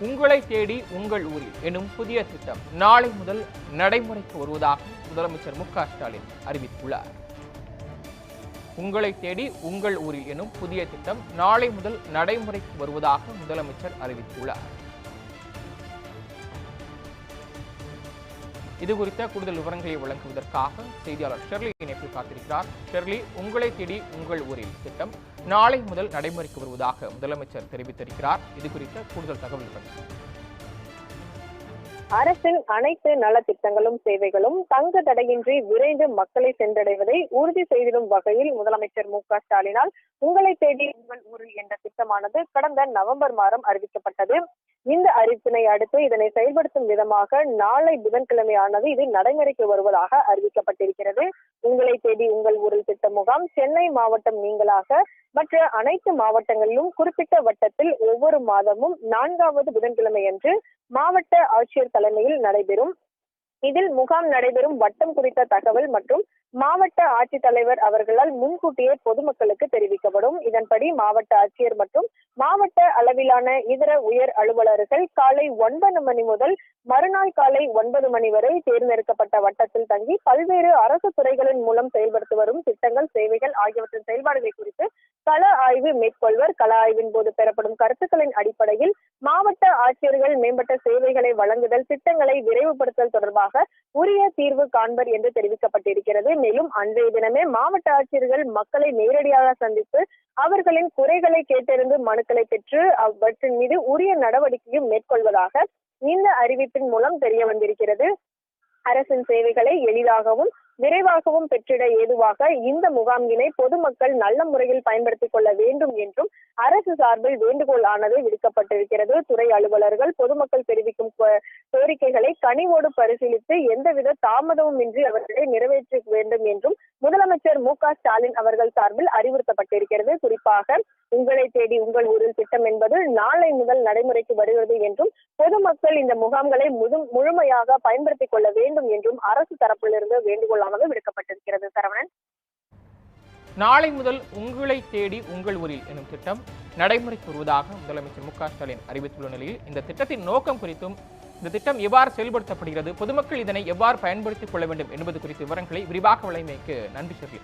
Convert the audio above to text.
உங்களை தேடி உங்கள் ஊரில் எனும் புதிய திட்டம் நாளை முதல் நடைமுறைக்கு வருவதாக முதலமைச்சர் மு க ஸ்டாலின் அறிவித்துள்ளார். உங்களை தேடி உங்கள் ஊரில் எனும் புதிய திட்டம் நாளை முதல் நடைமுறைக்கு வருவதாக முதலமைச்சர் அறிவித்துள்ளார். இது குறித்த கூடுதல் விவரங்களை வழங்குவதற்காக செய்தியாளர் ஷெர்லி இணைப்பில் காத்திருக்கிறார். ஷெர்லி உங்களை தேடி உங்கள் ஊரில் திட்டம் நாளை முதல் நடைமுறைக்கு வருவதாக முதலமைச்சர் தெரிவித்திருக்கிறார். இது குறித்த கூடுதல் தகவல்கள் அரசின் அனைத்து நலத்திட்டங்களும் சேவைகளும் தங்க தடையின்றி விரைந்து மக்களை சென்றடைவதை உறுதி செய்திடும் வகையில் முதலமைச்சர் மு க ஸ்டாலினால் உங்களை தேடி உங்கள் ஊரில் என்ற திட்டமானது கடந்த நவம்பர் மாதம் அறிவிக்கப்பட்டது. இந்த அறிவிப்பினை அடுத்து இதனை செயல்படுத்தும் விதமாக நாளை புதன்கிழமையானது இது நடைமுறைக்கு வருவதாக அறிவிக்கப்பட்டிருக்கிறது. உங்களை தேடி உங்கள் ஊரில் திட்ட முகாம் சென்னை மாவட்டம் நீங்களாக மற்ற அனைத்து மாவட்டங்களிலும் குறிப்பிட்ட வட்டத்தில் ஒவ்வொரு மாதமும் நான்காவது புதன்கிழமையன்று மாவட்ட ஆட்சியர் தலைமையில் நடைபெறும். இதில் முகாம் நடைபெறும் வட்டம் குறித்த தகவல் மற்றும் மாவட்ட ஆட்சித்தலைவர் அவர்களால் முன்கூட்டியே பொதுமக்களுக்கு தெரிவிக்கப்படும். இதன்படி மாவட்ட ஆட்சியர் மற்றும் மாவட்ட அளவிலான இதர உயர் அலுவலர்கள் காலை ஒன்பது மணி முதல் மறுநாள் காலை ஒன்பது மணி வரை தேர்ந்தெடுக்கப்பட்ட வட்டத்தில் தங்கி பல்வேறு அரசு துறைகளின் மூலம் செயல்படுத்தி வரும் திட்டங்கள் சேவைகள் ஆகியவற்றின் செயல்பாடுகள் குறித்து கள ஆய்வு மேற்கொள்வர். கள ஆய்வின் போது பெறப்படும் கருத்துக்களின் அடிப்படையில் மாவட்ட ஆட்சியர்கள் மேம்பட்ட சேவைகளை வழங்குதல் திட்டங்களை விரைவுபடுத்தல் தொடர்பாக உரிய தீர்வு காண்பர் என்று தெரிவிக்கப்பட்டிருக்கிறது. மேலும் அன்றைய தினமே மாவட்ட ஆட்சியர்கள் மக்களை நேரடியாக சந்தித்து அவர்களின் குறைகளை கேட்டறிந்து மனுக்களை பெற்று அவற்றின் மீது உரிய நடவடிக்கையும் மேற்கொள்வதாக இந்த அறிவிப்பின் மூலம் தெரிய வந்திருக்கிறது. அரசின் சேவைகளை எளிதாகவும் விரைவாகவும் பெற்றிட ஏதுவாக இந்த முகாமினை பொதுமக்கள் நல்ல முறையில் பயன்படுத்திக் கொள்ள வேண்டும் என்றும் அரசு சார்பில் வேண்டுகோள் ஆனது விடுக்கப்பட்டிருக்கிறது. துறை அலுவலர்கள் பொதுமக்கள் தெரிவிக்கும் கோரிக்கைகளை கனிவோடு பரிசீலித்து எந்தவித தாமதமும் இன்றி அவர்களை நிறைவேற்ற வேண்டும் என்றும் முதலமைச்சர் மு ஸ்டாலின் அவர்கள் சார்பில் அறிவுறுத்தப்பட்டிருக்கிறது. குறிப்பாக உங்களை தேடி உங்கள் ஊரில் திட்டம் என்பது நாளை முதல் நடைமுறைக்கு வருகிறது என்றும் பொதுமக்கள் இந்த முகாம்களை முழு- முழுமையாக பயன்படுத்திக் கொள்ள வேண்டும் என்றும் அரசு தரப்பிலிருந்து வேண்டுகோளானது விடுக்கப்பட்டிருக்கிறது. சரவணன். நாளை முதல் உங்களை தேடி உங்கள் ஊரில் எனும் திட்டம் நடைமுறைக்கு வருவதாக முதலமைச்சர் மு ஸ்டாலின் அறிவித்துள்ள நிலையில் இந்த திட்டத்தின் நோக்கம் குறித்தும் இந்த திட்டம் எவ்வாறு செயல்படுத்தப்படுகிறது? பொதுமக்கள் இதனை எவ்வாறு பயன்படுத்திக் கொள்ள வேண்டும் என்பது குறித்த விவரங்களை விரிவாக வழங்கியமைக்கு நன்றி ஷெர்லி